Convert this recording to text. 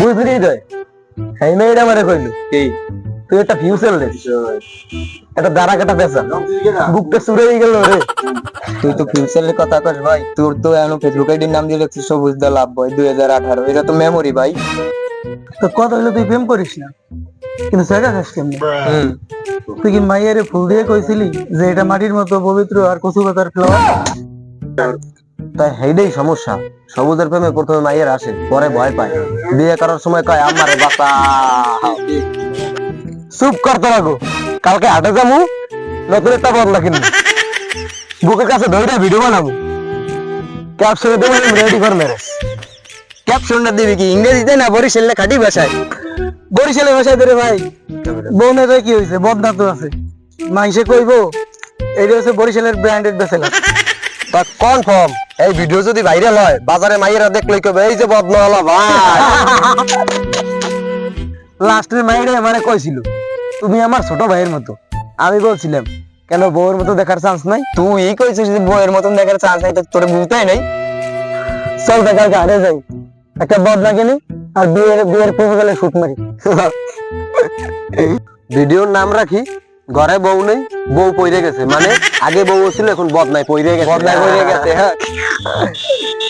বুঝলি তো এই মেয়েটা আমারে কইলো কি? তুই একটা ফিউচার রে একটা দাঁড়া কাটা পেঁচা বুকটা সুরে গেল রে। তুই তো ফিউচারের কথা কস ভাই। তোর তো এখন ফেসবুক আইডির নাম দিয়ে রাখছিস সবুজ দা লাভ বয় দুই হাজার আঠারো। এটা তো মেমোরি ভাই। তো কথা হলো তুই প্রেম করিস না। কিন্তু সেটা খাস কেমনি? তুই কি মাইয়ারে ফুল দিয়ে কইছিলি যে এটা মাটির মতো পবিত্র আর কচু পাতার ফ্লাওয়ার তাই হেইডেই সমস্যা। সবুজের প্রেমে প্রথমে মাইয়ের আসে, পরে ভয় পায়। বিয়ে করার সময় কয় আমারে বাঁচা চুপ করতে লাগো কালকে হাটে যাব নতুন একটা বদলা কিনবো। বুকের কাছে ধরে ভিডিও বানাবো। ক্যাপশনে দেবো রেডি ফর ম্যারেজ ক্যাপশনটা দিবি কি? ইংরেজিতে না বরিশালে খাটি ভাষায়? বরিশালে ভাষায় ধরে ভাই বোনেরা কি হয়েছে বদনা তো আছে। মাইসে কইবো এটা হচ্ছে বরিশালের ব্র্যান্ডেড বেসেলার তা কনফার্ম এই ভিডিও যদি ভাইরাল হয় বাজারে মাইয়েরা দেখলে কবে এই যে বদনাওয়ালা ভাই। লাস্টের মাইরে মানে কইছিল তুমি আমার ছোট ভাইয়ের মতো। আমি বলছিলাম কেন বউয়ের মতো দেখার চান্স নাই? তুই কইছিস যে বইয়ের মতন দেখার চান্স নাই তো তোর বুঝতেই নাই। চল দেখার হারে যাই। একটা বদলা কিনি আর বিয়ের বিয়ের প্রপোজালে শুট মারি। ভিডিওর নাম রাখি ঘরে বউ নেই বউ পইরে গেছে মানে আগে বউ ছিল এখন বদনায় পইরে গেছে বদনায় পইরে গেছে, হ্যাঁ।